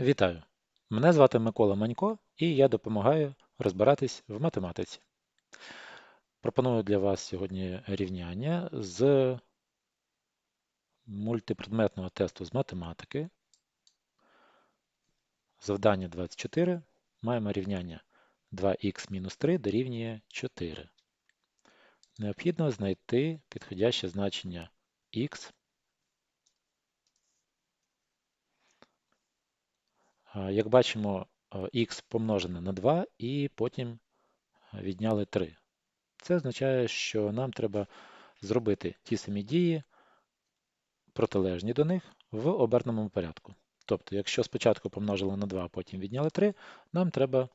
Вітаю! Мене звати Микола Манько і я допомагаю розбиратись в математиці. Пропоную для вас сьогодні рівняння з мультипредметного тесту з математики. Завдання 24. Маємо рівняння 2х-3 дорівнює 4. Необхідно знайти підходяще значення х Як бачимо, х помножене на 2 і потім відняли 3. Це означає, що нам треба зробити ті самі дії, протилежні до них, в оберненому порядку. Тобто, якщо спочатку помножили на 2, а потім відняли 3, нам треба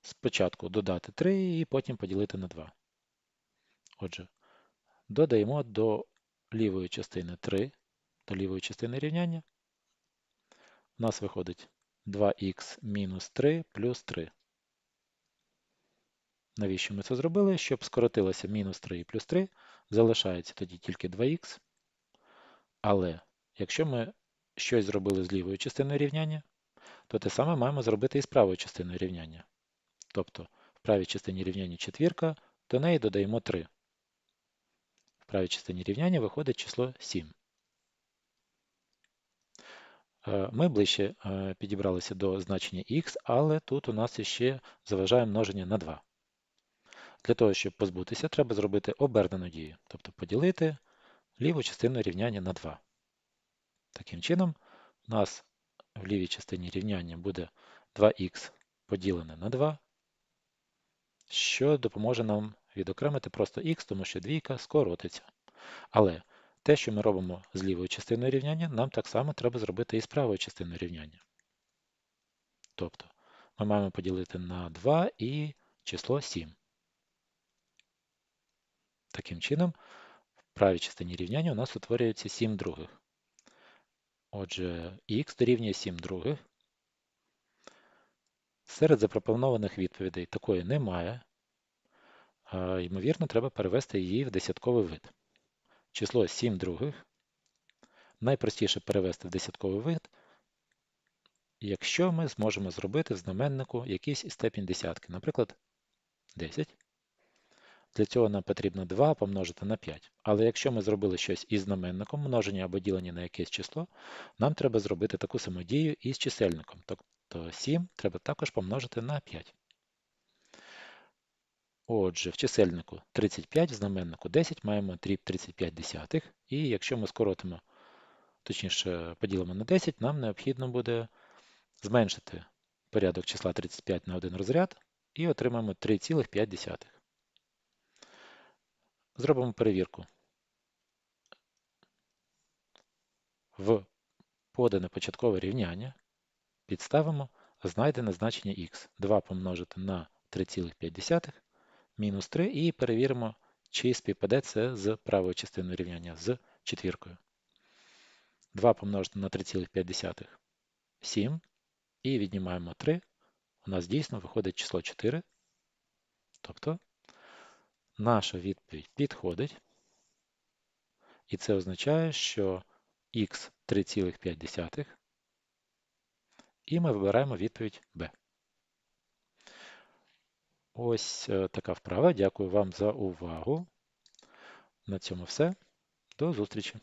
спочатку додати 3 і потім поділити на 2. Отже, додаємо до лівої частини 3, до лівої частини рівняння. У нас виходить 2х мінус 3 плюс 3. Навіщо ми це зробили? Щоб скоротилося мінус 3 і плюс 3, залишається тоді тільки 2х. Але якщо ми щось зробили з лівою частиною рівняння, то те саме маємо зробити і з правою частиною рівняння. Тобто в правій частині рівняння четвірка, до неї додаємо 3. В правій частині рівняння виходить число 7. Е, ми ближче е, підібралися до значення х, але тут у нас ще заважає множення на 2. Для того, щоб позбутися, треба зробити обернену дію, тобто поділити ліву частину рівняння на 2. Таким чином, у нас в лівій частині рівняння буде 2х поділене на 2, що допоможе нам відокремити просто х, тому що двійка скоротиться. Але те, що ми робимо з лівою частиною рівняння, нам так само треба зробити і з правою частиною рівняння. Тобто ми маємо поділити на 2 і число 7. Таким чином, в правій частині рівняння у нас утворюється 7 других. Отже, х дорівнює 7 других. Серед запропонованих відповідей такої немає. Ймовірно, треба перевести її в десятковий вид число 7 других. Найпростіше перевести в десятковий вид, якщо ми зможемо зробити в знаменнику якийсь степінь десятки, наприклад, 10. Для цього нам потрібно 2 помножити на 5. Але якщо ми зробили щось із знаменником, множення або ділення на якесь число, нам треба зробити таку саму дію із чисельником. Тобто 7 треба також помножити на 5. Отже, в чисельнику 35, в знаменнику 10 маємо дріб 35 десятих. І якщо ми скоротимо, точніше поділимо на 10, нам необхідно буде зменшити порядок числа 35 на один розряд і отримаємо 3,5. Зробимо перевірку. В подане початкове рівняння підставимо знайдене значення х. 2 помножити на 3,5 мінус 3 і перевіримо, чи співпаде це з правою частиною рівняння з четвіркою. 2 помножити на 3,5 7. І віднімаємо 3. У нас дійсно виходить число 4. Тобто наша відповідь підходить. І це означає, що х 3,5. І ми вибираємо відповідь B. Ось е, така вправа. Дякую вам за увагу. На цьому все. До зустрічі!